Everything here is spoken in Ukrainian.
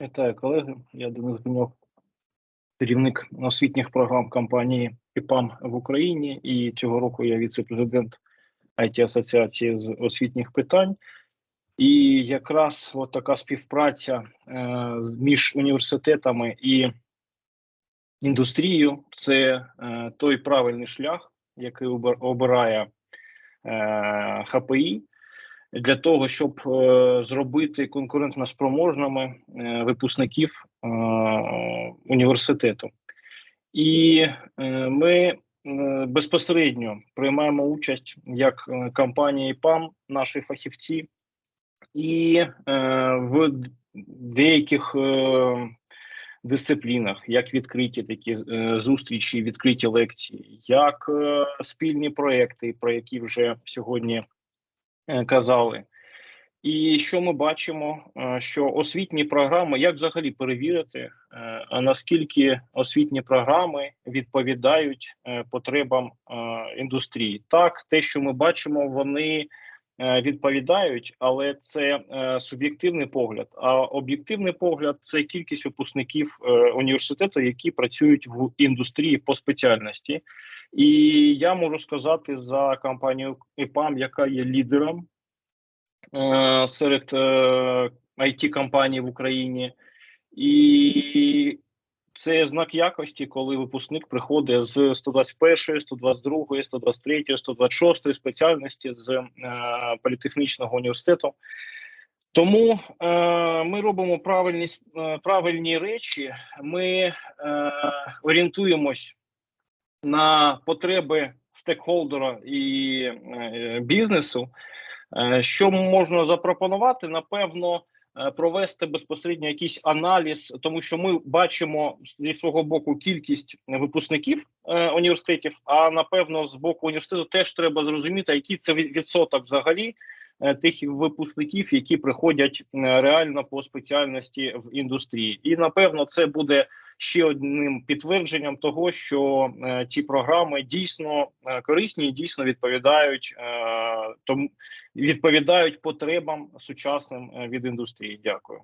Вітаю, колеги. Я Денис Беньок, керівник освітніх програм компанії ІПАМ в Україні. І цього року я віце-президент it асоціації з освітніх питань. І якраз от така співпраця е, між університетами і індустрією це е, той правильний шлях, який обирає е, ХПІ для того, щоб е, зробити конкурентно спроможними е, випускників е, університету. І ми безпосередньо приймаємо участь як компанія ПАМ, наші фахівці, і в деяких дисциплінах, як відкриті такі е, зустрічі, відкриті лекції, як е, спільні проекти, про які вже сьогодні казали. І що ми бачимо, Е, що освітні програми, як взагалі перевірити, е, наскільки освітні програми відповідають е, потребам е, індустрії? Так, те, що ми бачимо, вони е, відповідають, але це е, суб'єктивний погляд. А об'єктивний погляд це кількість випускників е, університету, які працюють в індустрії по спеціальності. І я можу сказати за компанію ІПАМ, яка є лідером е, серед е, it компаній в Україні, і це знак якості, коли випускник приходить з 121, 122, 123, 126 спеціальності з е, політехнічного університету. Тому е, ми робимо правильні е, правильні речі. Ми е, орієнтуємось на потреби стейкхолдера і е, бізнесу. Е, Що можна запропонувати? Напевно, провести безпосередньо якийсь аналіз, тому що ми бачимо зі свого боку кількість випускників е, університетів. А напевно, з боку університету теж треба зрозуміти, який це відсоток взагалі е, тих випускників, які приходять е, реально по спеціальності в індустрії. І напевно, це буде ще одним підтвердженням того, що е, ці програми дійсно е, корисні і дійсно відповідають е, тому відповідають потребам сучасним е, від індустрії. Дякую.